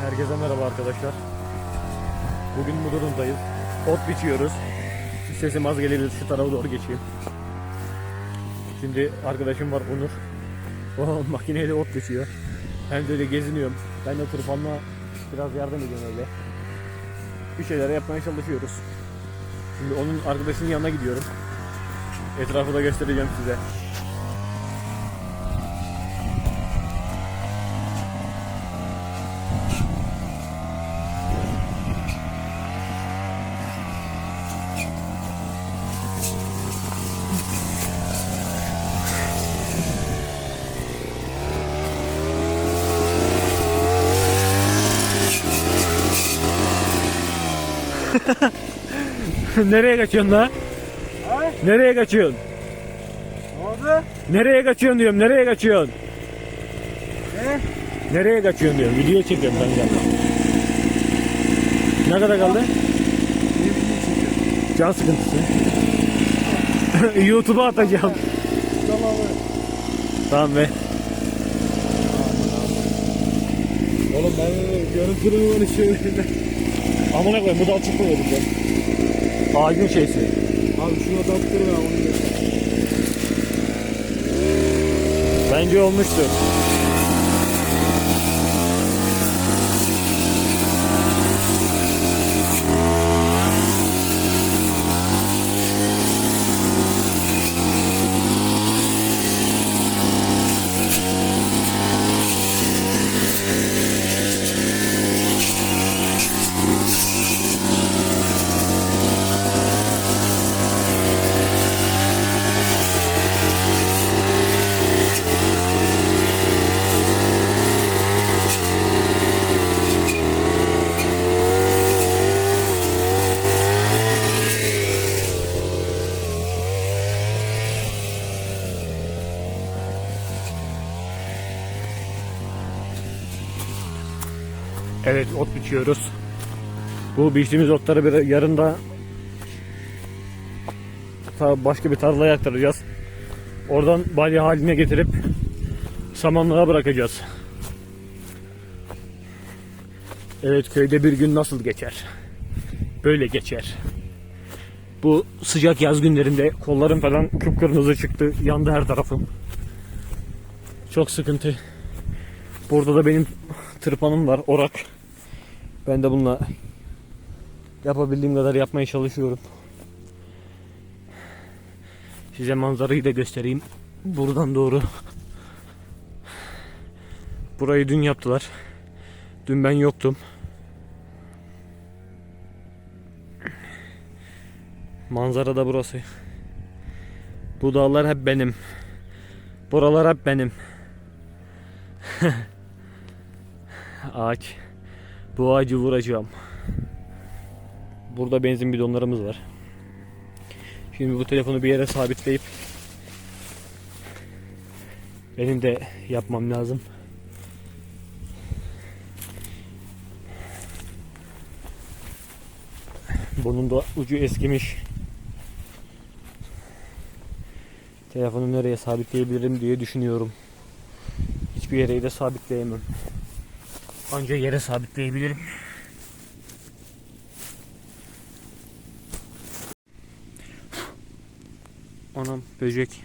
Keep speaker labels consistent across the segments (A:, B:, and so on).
A: Herkese merhaba arkadaşlar. Bugün Mudurnu'dayız. Ot biçiyoruz. Sesim az gelebilir. Şu tarafa doğru geçeyim. Şimdi arkadaşım var Onur. O makineyle ot biçiyor. Hem de öyle geziniyorum. Ben de tırpanla biraz yardım ediyorum öyle. Bir şeyler yapmaya çalışıyoruz. Şimdi onun arkadaşının yanına gidiyorum. Etrafı da göstereceğim size. Nereye kaçıyorsun la? Nereye kaçıyorsun?
B: Ne oldu?
A: Nereye kaçıyorsun diyorum. Nereye kaçıyorsun?
B: Ne?
A: Nereye kaçıyorsun diyorum. Video çekiyorum ben de. Ne kadar kaldı? Can sıkıntısı. YouTube'a atacağım.
B: Tamam
A: Tamam be.
B: Oğlum ben görüntülü konuşuyorum.
A: Amına koyayım bu da açık mı ben? Ağacın şeysi.
B: Abi şuna taktır ya onu da.
A: Bence olmuştur. Evet ot biçiyoruz. Bu biçtiğimiz otları yarın da başka bir tarlaya aktaracağız. Oradan balya haline getirip samanlığa bırakacağız. Evet köyde bir gün nasıl geçer? Böyle geçer. Bu sıcak yaz günlerinde kollarım falan kıpkırmızı çıktı. Yandı her tarafım. Çok sıkıntı. Burada da benim tırpanım var, orak. Ben de bununla yapabildiğim kadar yapmaya çalışıyorum. Size manzarayı da göstereyim. Buradan doğru. Burayı dün yaptılar. Dün ben yoktum. Manzara da burası. Bu dağlar hep benim. Buralar hep benim. Ağaç. Bu ağacı vuracağım. Burada benzin bidonlarımız var. Şimdi bu telefonu bir yere sabitleyip benim de yapmam lazım. Bunun da ucu eskimiş. Telefonu nereye sabitleyebilirim diye düşünüyorum. Hiçbir yere de sabitleyemem. Anca yere sabitleyebilirim. Anam böcek.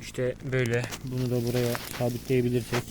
A: İşte böyle. Bunu da buraya sabitleyebilirsek.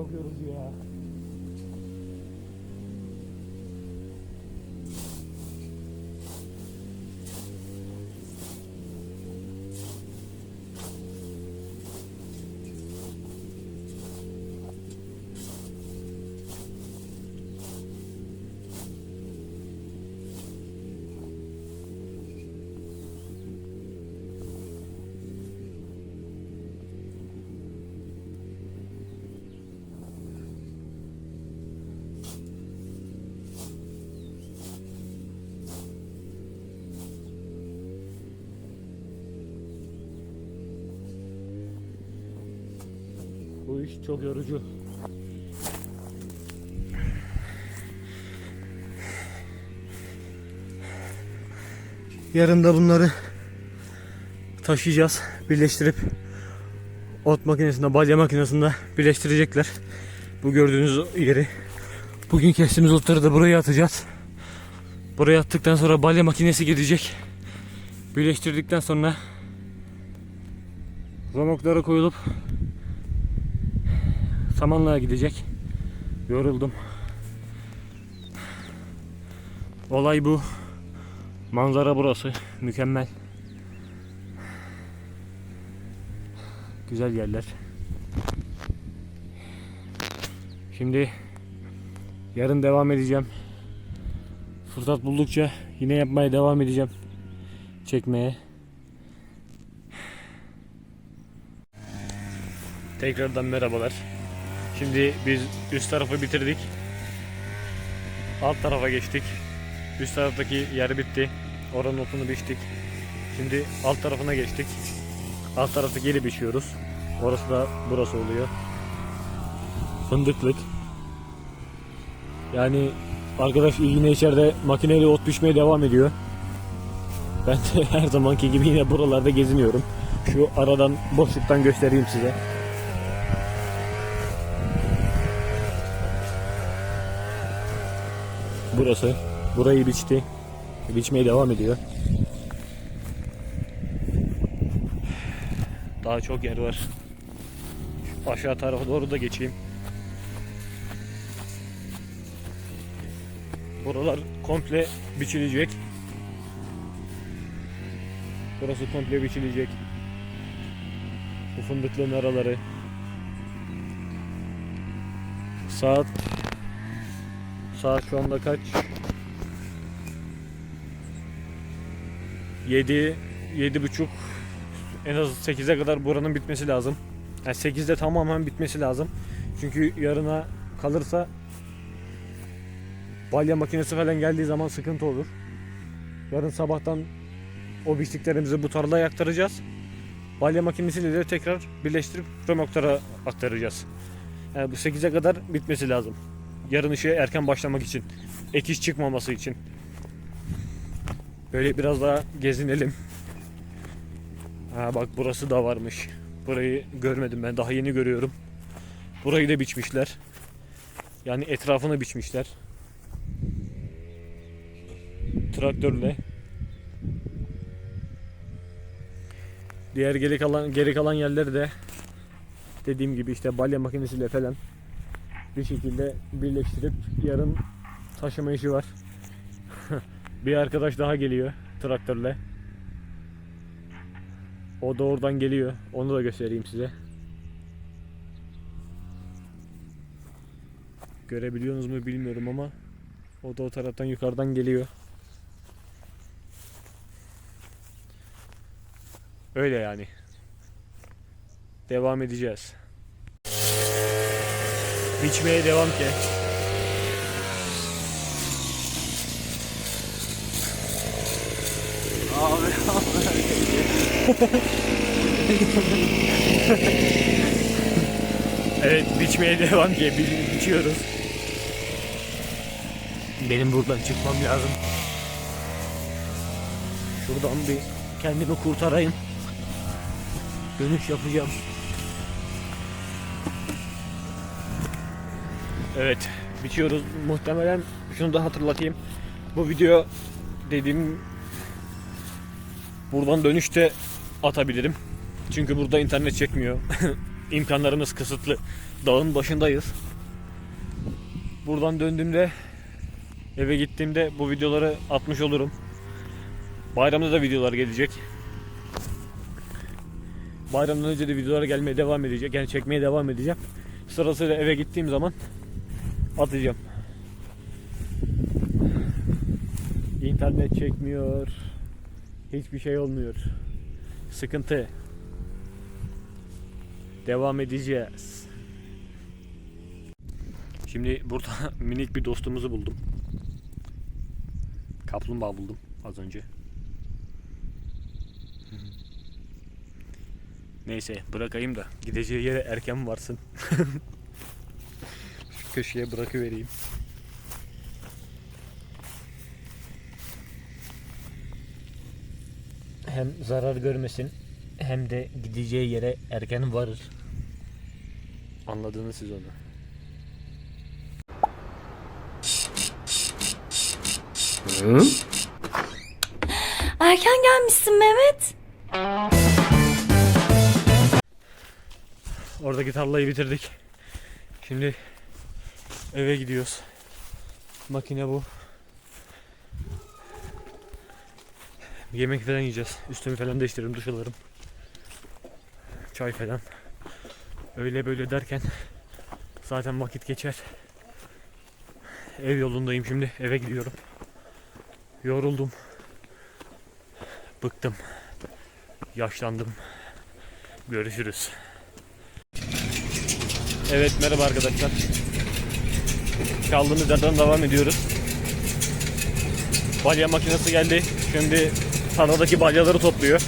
A: Çok yorucu ya. İş çok yorucu. Yarın da bunları taşıyacağız, birleştirip ot makinesinde, balya makinesinde birleştirecekler. Bu gördüğünüz yeri. Bugün kestiğimiz otları da buraya atacağız. Buraya attıktan sonra balya makinesi gidecek. Birleştirdikten sonra romoklara koyulup samanlığa gidecek. Yoruldum. Olay bu. Manzara burası. Mükemmel. Güzel yerler. Şimdi yarın devam edeceğim. Fırsat buldukça yine yapmaya devam edeceğim. Çekmeye. Tekrardan merhabalar. Şimdi biz üst tarafı bitirdik. Alt tarafa geçtik. Üst taraftaki yer bitti. Oranın otunu biçtik. Şimdi alt tarafına geçtik. Alt tarafta geri biçiyoruz. Orası da burası oluyor. Fındıklık. Yani arkadaş yine içeride makineyle ot biçmeye devam ediyor. Ben de her zamanki gibi yine buralarda geziniyorum. Şu aradan boşluktan göstereyim size. Burası. Burayı biçti. Biçmeye devam ediyor. Daha çok yer var. Aşağı tarafa doğru da geçeyim. Buralar komple biçilecek. Burası komple biçilecek. Bu fındıklığın araları. Saat Saat şu anda kaç? 7 yedi buçuk en az 8'e kadar buranın bitmesi lazım. Yani 8'de tamamen bitmesi lazım. Çünkü yarına kalırsa balya makinesi falan geldiği zaman sıkıntı olur. Yarın sabahtan o biçtiklerimizi bu tarlaya aktaracağız. Balya makinesiyle de tekrar birleştirip römorklara aktaracağız. Yani bu 8'e kadar bitmesi lazım. Yarın işe erken başlamak için. Ek iş çıkmaması için. Böyle biraz daha gezinelim. Ha bak burası da varmış. Burayı görmedim ben. Daha yeni görüyorum. Burayı da biçmişler. Yani etrafını biçmişler. Traktörle. Diğer geri kalan geri kalan yerleri de dediğim gibi işte balya makinesiyle falan bir şekilde birleştirip yarın taşıma işi var. bir arkadaş daha geliyor traktörle. O da oradan geliyor. Onu da göstereyim size. Görebiliyorsunuz mu bilmiyorum ama o da o taraftan yukarıdan geliyor. Öyle yani. Devam edeceğiz. Biçmeye devam ki. Evet biçmeye devam ki Bi- biçiyoruz. Benim buradan çıkmam lazım. Şuradan bir kendimi kurtarayım. Dönüş yapacağım. Evet, biçiyoruz. Muhtemelen şunu da hatırlatayım. Bu video dediğim buradan dönüşte atabilirim. Çünkü burada internet çekmiyor. İmkanlarımız kısıtlı. dağın başındayız. Buradan döndüğümde eve gittiğimde bu videoları atmış olurum. Bayramda da videolar gelecek. Bayramdan önce de videolar gelmeye devam edecek. Yani çekmeye devam edeceğim. Sırasıyla eve gittiğim zaman atacağım. İnternet çekmiyor. Hiçbir şey olmuyor. Sıkıntı. Devam edeceğiz. Şimdi burada minik bir dostumuzu buldum. Kaplumbağa buldum az önce. Neyse bırakayım da gideceği yere erken varsın. Köşeye bırakıvereyim. Hem zarar görmesin hem de gideceği yere erken varır. Anladınız siz onu.
C: Erken gelmişsin Mehmet.
A: Oradaki tarlayı bitirdik. Şimdi eve gidiyoruz. Makine bu. Yemek falan yiyeceğiz. Üstümü falan değiştiririm, duş alırım. Çay falan. Öyle böyle derken zaten vakit geçer. Ev yolundayım şimdi. Eve gidiyorum. Yoruldum. Bıktım. Yaşlandım. Görüşürüz. Evet merhaba arkadaşlar. Kaldığımız yerden devam ediyoruz. Balya makinesi geldi. Şimdi tarladaki balyaları topluyor.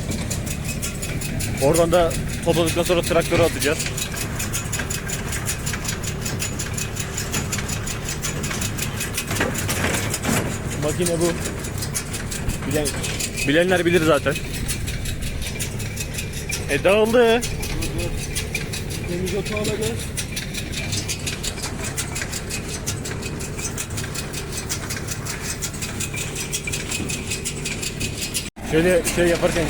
A: Oradan da topladıktan sonra traktöre atacağız. Makine bu. Bilen, bilenler bilir zaten. E dağıldı.
B: Deniz otu alacağız.
A: Şöyle şey yaparken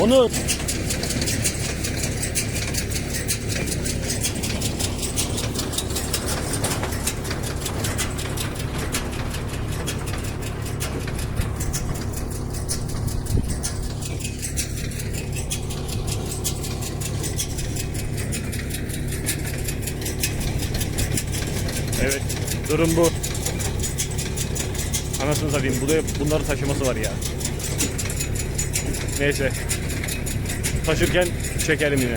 A: Onu Evet, durum bu. Anasını satayım, bu da bunların taşıması var ya. Neyse. Taşırken çekerim yine.